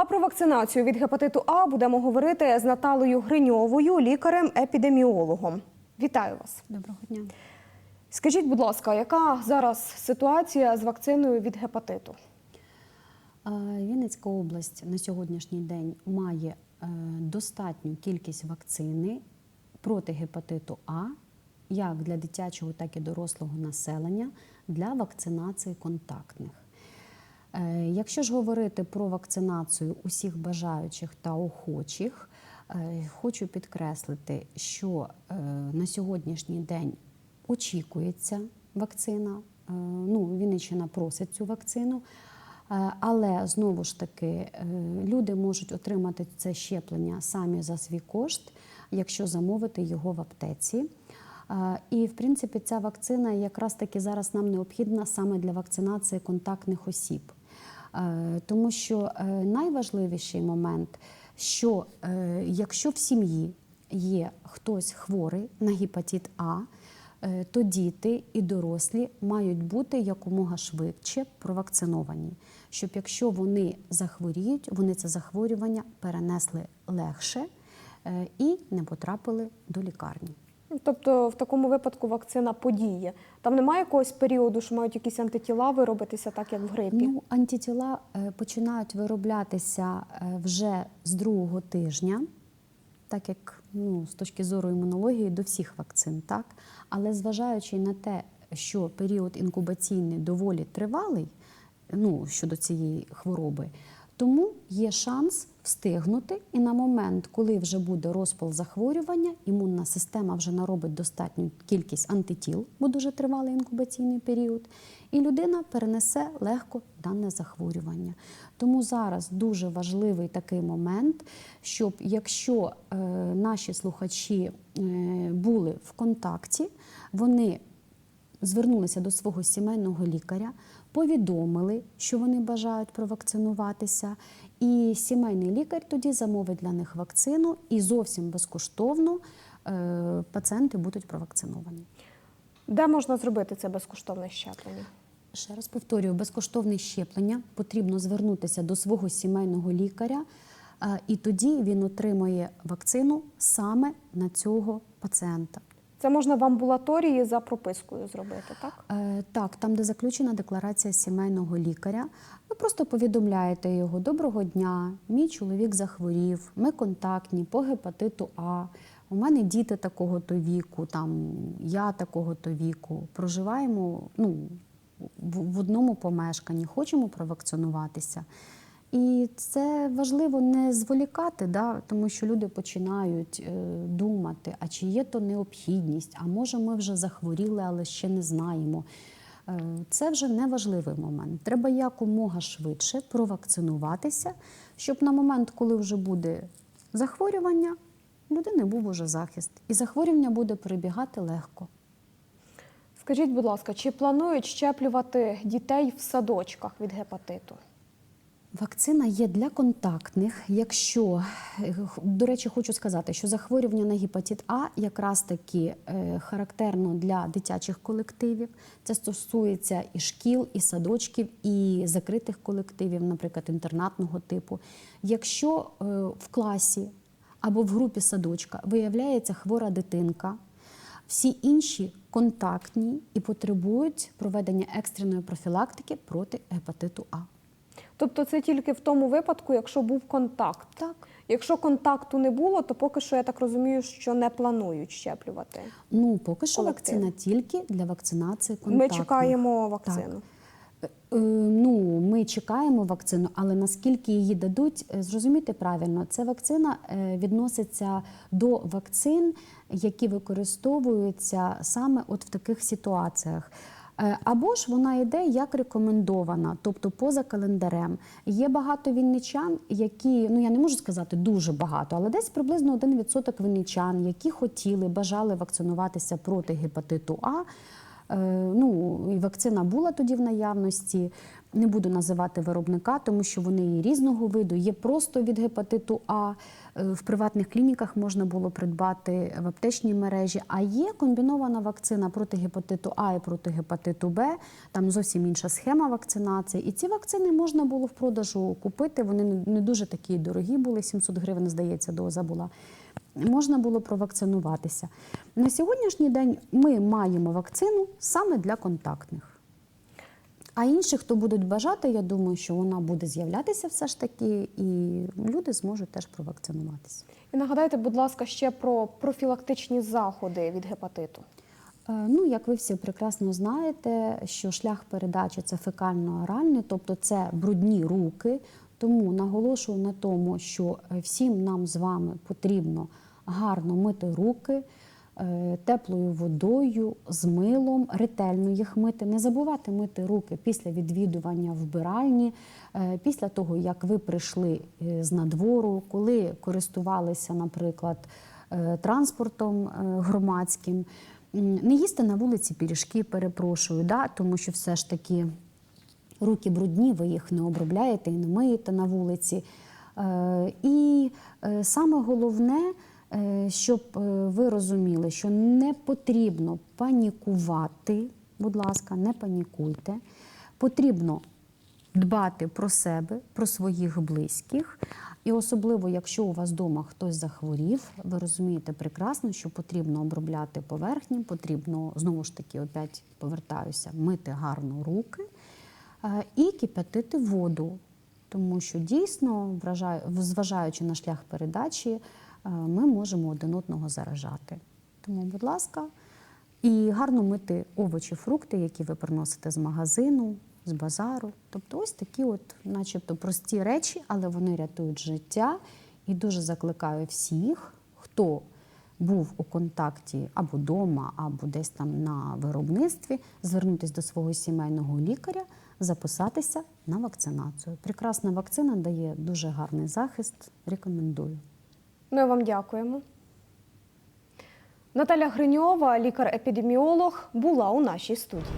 А про вакцинацію від гепатиту А будемо говорити з Наталою Гриньовою, лікарем-епідеміологом. Вітаю вас. Доброго дня. Скажіть, будь ласка, яка зараз ситуація з вакциною від гепатиту? Вінницька область на сьогоднішній день має е, достатню кількість вакцини проти гепатиту А, як для дитячого, так і дорослого населення для вакцинації контактних. Е, Якщо ж говорити про вакцинацію усіх бажаючих та охочих, е, хочу підкреслити, що е, на сьогоднішній день очікується вакцина. Ну, Вінниччина просить цю вакцину. Але знову ж таки люди можуть отримати це щеплення самі за свій кошт, якщо замовити його в аптеці. І, в принципі, ця вакцина якраз таки зараз нам необхідна саме для вакцинації контактних осіб. Е, Тому що е, найважливіший момент, що е, якщо в сім'ї є хтось хворий на гепатит А, то діти і дорослі мають бути якомога швидше провакциновані, щоб якщо вони захворіють, вони це захворювання перенесли легше і не потрапили до лікарні. Тобто, в такому випадку вакцина подіє. Там немає якогось періоду, що мають якісь антитіла виробитися, так як в грипі. Ну, антитіла е, починають вироблятися е, вже з другого тижня, так як ну, з точки зору імунології до всіх вакцин, так? Але зважаючи на те, що період інкубаційний доволі тривалий ну, щодо цієї хвороби, тому є шанс встигнути, і на момент, коли вже буде розпал захворювання, імунна система вже наробить достатню кількість антитіл, бо дуже тривалий інкубаційний період, і людина перенесе легко дане захворювання. Тому зараз дуже важливий такий момент, щоб якщо е, наші слухачі е, були в контакті, вони звернулися до свого сімейного лікаря, повідомили, що вони бажають провакцинуватися, і сімейний лікар тоді замовить для них вакцину, і зовсім безкоштовно е, пацієнти будуть провакциновані. Де можна зробити це безкоштовне щеплення? Ще раз повторюю, безкоштовне щеплення потрібно звернутися до свого сімейного лікаря, е, і тоді він отримує вакцину саме на цього пацієнта. Це можна в амбулаторії за пропискою зробити, так? Е, Так, там, де заключена декларація сімейного лікаря, ви просто повідомляєте його Доброго дня, мій чоловік захворів, ми контактні по гепатиту А. У мене діти такого-то віку, там я такого-то віку. Проживаємо ну, в, одному помешканні, хочемо провакцинуватися. І це важливо не зволікати, да, тому що люди починають е, думати, а чи є то необхідність, а може ми вже захворіли, але ще не знаємо. Е, це вже не важливий момент. Треба якомога швидше провакцинуватися, щоб на момент, коли вже буде захворювання, людини був уже захист. І захворювання буде перебігати легко. Скажіть, будь ласка, чи планують щеплювати дітей в садочках від гепатиту? Вакцина є для контактних. Якщо е, до речі, хочу сказати, що захворювання на гепатит А якраз таки е, характерно для дитячих колективів. Це стосується і шкіл, і садочків, і закритих колективів, наприклад, інтернатного типу. Якщо е, в класі або в групі садочка виявляється хвора дитинка, всі інші контактні і потребують проведення екстреної профілактики проти гепатиту А. Тобто це тільки в тому випадку, якщо був контакт. Так. Якщо контакту не було, то поки що я так розумію, що не планують щеплювати. Ну, поки що Колектив. вакцина тільки для вакцинації Ми чекаємо вакцину. Так. Е, Ну, ми чекаємо вакцину, але наскільки її дадуть, е, зрозумійте правильно, ця вакцина е, відноситься до вакцин, які використовуються саме от в таких ситуаціях. Е, Або ж вона йде як рекомендована, тобто поза календарем. Є багато вінничан, які, ну я не можу сказати дуже багато, але десь приблизно 1% вінничан, які хотіли, бажали вакцинуватися проти гепатиту А. Е, Ну, і вакцина була тоді в наявності. Не буду називати виробника, тому що вони є різного виду. Є просто від гепатиту А. е, В приватних клініках можна було придбати в аптечній мережі. А є комбінована вакцина проти гепатиту А і проти гепатиту Б. Там зовсім інша схема вакцинації. І ці вакцини можна було в продажу купити. Вони не- дуже такі дорогі були. 700 гривень, здається, доза була. Можна було провакцинуватися. На сьогоднішній день ми маємо вакцину саме для контактних. А інші, хто будуть бажати, я думаю, що вона буде з'являтися все ж таки, і люди зможуть теж провакцинуватися. І нагадайте, будь ласка, ще про профілактичні заходи від гепатиту. Е, Ну, як ви всі прекрасно знаєте, що шлях передачі це фекально-оральний, тобто це брудні руки. Тому наголошую на тому, що е, всім нам з вами потрібно гарно мити руки е, теплою водою, з милом, ретельно їх мити. Не забувати мити руки після відвідування вбиральні, е, після того, як ви прийшли з надвору, коли користувалися, наприклад, транспортом громадським. Не їсти на вулиці пиріжки, перепрошую, да? тому що все ж таки руки брудні, ви їх не обробляєте і не миєте на вулиці. Е, І е, саме головне, е, щоб ви розуміли, що не потрібно панікувати, будь ласка, не панікуйте. Потрібно дбати про себе, про своїх близьких. І особливо, якщо у вас вдома хтось захворів, ви розумієте прекрасно, що потрібно обробляти поверхні, потрібно знову ж таки, опять повертаюся, мити гарно руки і кипятити воду. Тому що дійсно, зважаючи на шлях передачі, ми можемо один одного заражати. Тому, будь ласка, і гарно мити овочі, фрукти, які ви приносите з магазину, з базару. Тобто ось такі, от, начебто, прості речі, але вони рятують життя. І дуже закликаю всіх, хто був у контакті або вдома, або десь там на виробництві, звернутися до свого сімейного лікаря, записатися на вакцинацію. Прекрасна вакцина дає дуже гарний захист. Рекомендую. Ми вам дякуємо. Наталя Гриньова, лікар-епідеміолог, була у нашій студії.